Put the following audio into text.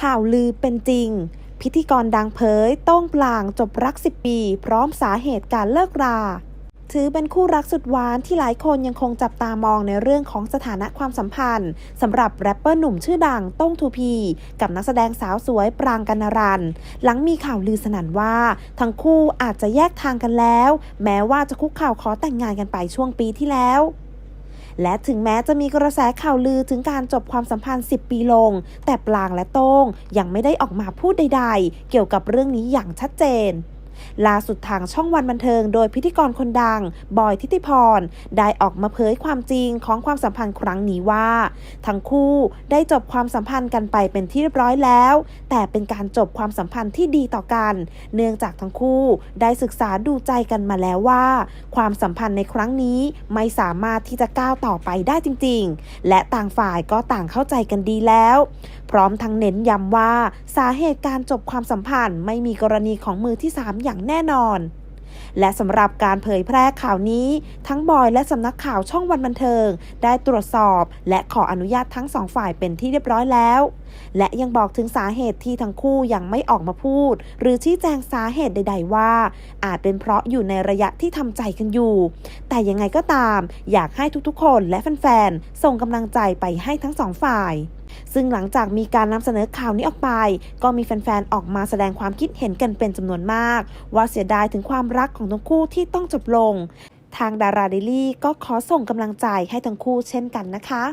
ข่าวลือเป็นจริง พิธีกรดังเผยต้งปลางจบรัก 10 ปี พร้อมสาเหตุการเลิกรา ถือเป็นคู่รักสุดหวานที่หลายคนยังคงจับตามองในเรื่องของสถานะความสัมพันธ์สำหรับแรปเปอร์หนุ่มชื่อดังต้งทูพี กับนักแสดงสาวสวยปรางกัณรัน หลังมีข่าวลือสนั่นว่า ทั้งคู่อาจจะแยกทางกันแล้ว แม้ว่าจะคุกข่าวขอแต่งงานกันไปช่วงปีที่แล้ว และถึงแม้จะมีกระแสข่าวลือถึงการจบความสัมพันธ์ 10 ปีลง แต่ปลางและโต้งยังไม่ได้ออกมาพูดใด ๆ เกี่ยวกับเรื่องนี้อย่างชัดเจน ล่าสุดทางช่องวันบันเทิง โดยพิธีกรคนดัง บอยทิติพร ได้ออกมาเผยความจริงของความสัมพันธ์ครั้งนี้ว่า ทั้งคู่ได้จบความสัมพันธ์กันไปเป็นที่เรียบร้อยแล้ว แต่เป็นการจบความสัมพันธ์ที่ดีต่อกัน เนื่องจากทั้งคู่ได้ศึกษาดูใจกันมาแล้วว่า ความสัมพันธ์ในครั้งนี้ไม่สามารถที่จะก้าวต่อไปได้จริง ๆ และต่างฝ่ายก็ต่างเข้าใจกันดีแล้ว พร้อมทั้งเน้นย้ำว่าสาเหตุการจบความสัมพันธ์ไม่มีกรณีของมือที่3อย่างแน่นอน และสำหรับการเผยแพร่ข่าวนี้ ทั้งบอยและสำนักข่าวช่องวันบันเทิง ได้ตรวจสอบ และขออนุญาตทั้งสองฝ่ายเป็นที่เรียบร้อยแล้ว และยังบอกถึงสาเหตุที่ทั้งคู่ยังไม่ออกมาพูด หรือชี้แจงสาเหตุใด ๆ ว่า อาจเป็นเพราะอยู่ในระยะที่ทำใจกันอยู่ แต่ยังไงก็ตาม อยากให้ทุกๆ คนและแฟนๆส่งกำลังใจไปให้ทั้งสองฝ่าย ซึ่งหลังจากมีการนำเสนอข่าวนี้ออกไป ก็มีแฟนๆ ออกมาแสดงความคิดเห็นกันเป็นจำนวนมาก ว่าเสียดายถึงความรักของทั้งคู่ที่ต้องจบลง ทางดาราเดลี่ก็ขอส่งกำลังใจให้ทั้งคู่เช่นกันนะคะ